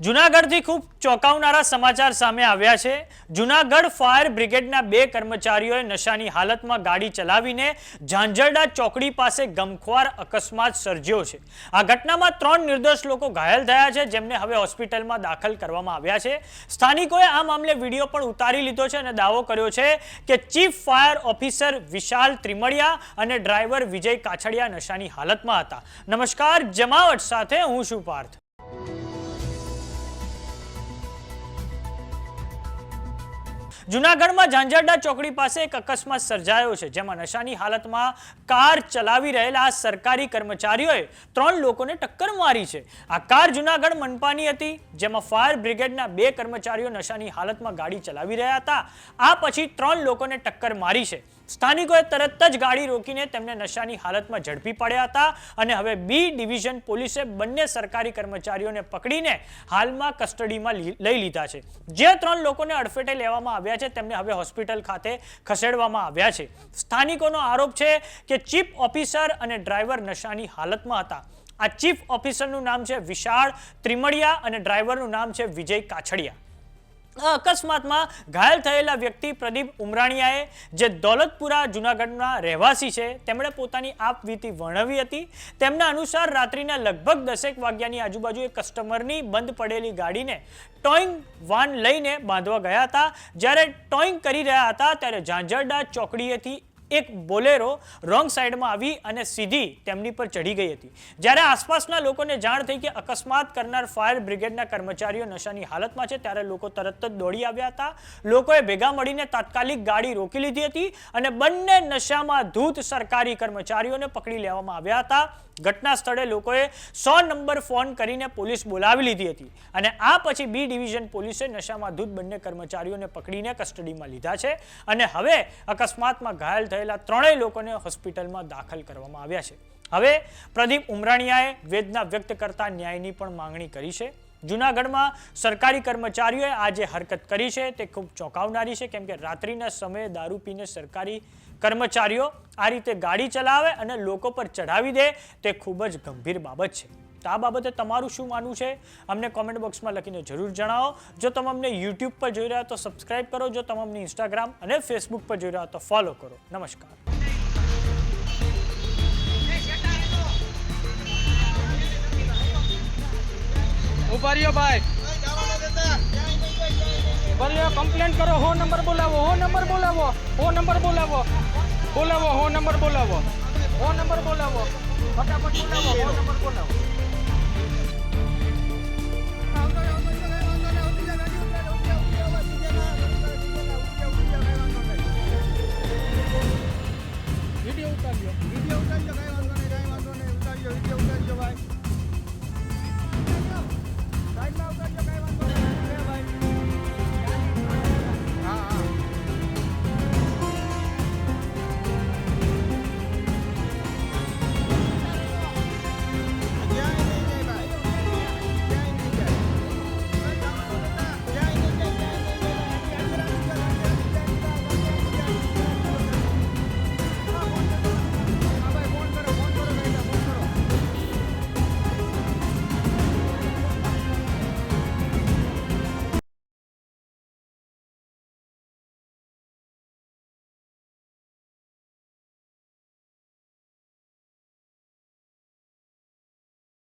જુનાગઢથી ખૂબ ચોંકાવનારા સમાચાર સામે આવ્યા છે. જુનાગઢ ફાયર બ્રિગેડના બે કર્મચારીઓએ નશાની હાલતમાં ગાડી ચલાવીને ઝાંઝરડા ચોકડી પાસે ગમખ્વાર અકસ્માત સર્જ્યો છે. આ ઘટનામાં ત્રણ નિર્દોષ લોકો ઘાયલ થયા છે, જેમને હવે હોસ્પિટલમાં દાખલ કરવામાં આવ્યા છે. સ્થાનિકોએ આ મામલે વીડિયો પણ ઉતારી લીધો છે અને દાવો કર્યો છે કે chief fire officer Vishal Trimaliya અને ડ્રાઈવર વિજય કાછડિયા નશાની હાલતમાં હતા. નમસ્કાર, જમાવટ સાથે હું છું પાર્થ. જુનાગઢમાં ઝાંઝરડા ચોકડી પાસે એક અકસ્માત સર્જાયો છે, જેમાં નશાની હાલતમાં કાર ચલાવી રહેલા સરકારી કર્મચારીઓએ ત્રણ લોકોને ટક્કર મારી છે. આ કાર જુનાગઢ મનપાની હતી, જેમાં ફાયર બ્રિગેડના બે કર્મચારીઓ નશાની હાલતમાં ગાડી ચલાવી રહ્યા હતા. આ પછી ત્રણ લોકોને ટક્કર મારી છે. સ્થાનિકોએ તરત જ ગાડી રોકીને તેમને નશાની હાલતમાં ઝડપી પડ્યા હતા અને હવે બી ડિવિઝન પોલીસે બંને સરકારી કર્મચારીઓને પકડીને હાલમાં કસ્ટડીમાં લઈ લીધા છે. જે ત્રણ લોકોને અડફેટે લેવામાં આવ્યા છે, તેમને હવે હોસ્પિટલ ખાતે ખસેડવામાં આવ્યા છે. સ્થાનિકોનો આરોપ છે કે ચીફ ઓફિસર અને ડ્રાઈવર નશાની હાલતમાં હતા. આ ચીફ ઓફિસરનું નામ છે વિશાળ ત્રિમળિયા અને ડ્રાઈવરનું નામ છે વિજય કાછડિયા. અકસ્માતમાં ઘાયલ થયેલા વ્યક્તિ પ્રદીપ ઉમરાણીયાએ, જે દોલતપુરા જૂનાગઢના રહેવાસી છે, તેમણે પોતાની આપવીતી વર્ણવી હતી. તેમના અનુસાર રાત્રિના લગભગ દસેક વાગ્યાની આજુબાજુ એક કસ્ટમરની બંધ પડેલી ગાડીને ટોઈંગ વાન લઈને બાંધવા ગયા હતા. જ્યારે ટોઈંગ કરી રહ્યા હતા, ત્યારે ઝાંઝરડા ચોકડીએથી એક બોલેરો રોંગ સાઈડમાં આવી અને સીધી તેમની પર ચડી ગઈ હતી. જ્યારે આસપાસના લોકોને જાણ થઈ કે અકસ્માત કરનાર ફાયર બ્રિગેડના કર્મચારીઓ નશાની હાલતમાં છે, ત્યારે લોકો તરત જ દોડી આવ્યા હતા. લોકોએ ભેગા મળીને તાત્કાલિક ગાડી રોકી લીધી હતી અને બંને નશામાં ધૂત સરકારી કર્મચારીઓને પકડી લેવામાં આવ્યા હતા. ઘટના સ્થળે લોકોએ સો નંબર ફોન કરીને પોલીસ બોલાવી લીધી હતી અને આ પછી બી ડિવિઝન પોલીસે નશામાં ધૂત બંને કર્મચારીઓને પકડીને કસ્ટડીમાં લીધા છે અને હવે અકસ્માતમાં ઘાયલ થયેલા ત્રણેય લોકોને હોસ્પિટલમાં દાખલ કરવામાં આવ્યા છે. હવે પ્રદીપ ઉમરાણીયાએ વેદના વ્યક્ત કરતા ન્યાયની પણ માંગણી કરી છે. જુનાગઢમાં સરકારી કર્મચારીઓએ આ જે હરકત કરી છે. તે ખૂબ ચોંકાવનારી છે, કેમ કે રાત્રિના સમયે દારૂ પીને સરકારી કર્મચારીઓ આ રીતે ગાડી ચલાવે અને લોકો પર ચઢાવી દે, તે ખૂબ જ ગંભીર બાબત છે. તો આ બાબતે તમારું શું માનવું છે? અમને કોમેન્ટ બોક્સમાં લખીને જરૂર જણાવો. જો તમે અમને યુટ્યુબ પર જોઈ રહ્યા તો સબસ્ક્રાઈબ કરો. જો તમે અમને ઇન્સ્ટાગ્રામ અને ફેસબુક પર જોઈ રહ્યા તો ફોલો કરો. નમસ્કાર. ઊભા ભાઈ. ઊભા કમ્પ્લેન કરો. હો નંબર બોલાવો. હો નંબર બોલાવો. હો નંબર બોલાવો. બોલાવો. હો નંબર બોલાવો. હો નંબર બોલાવો. ફટાફટ બોલાવો. હો નંબર બોલાવો. 指を書いたかよ。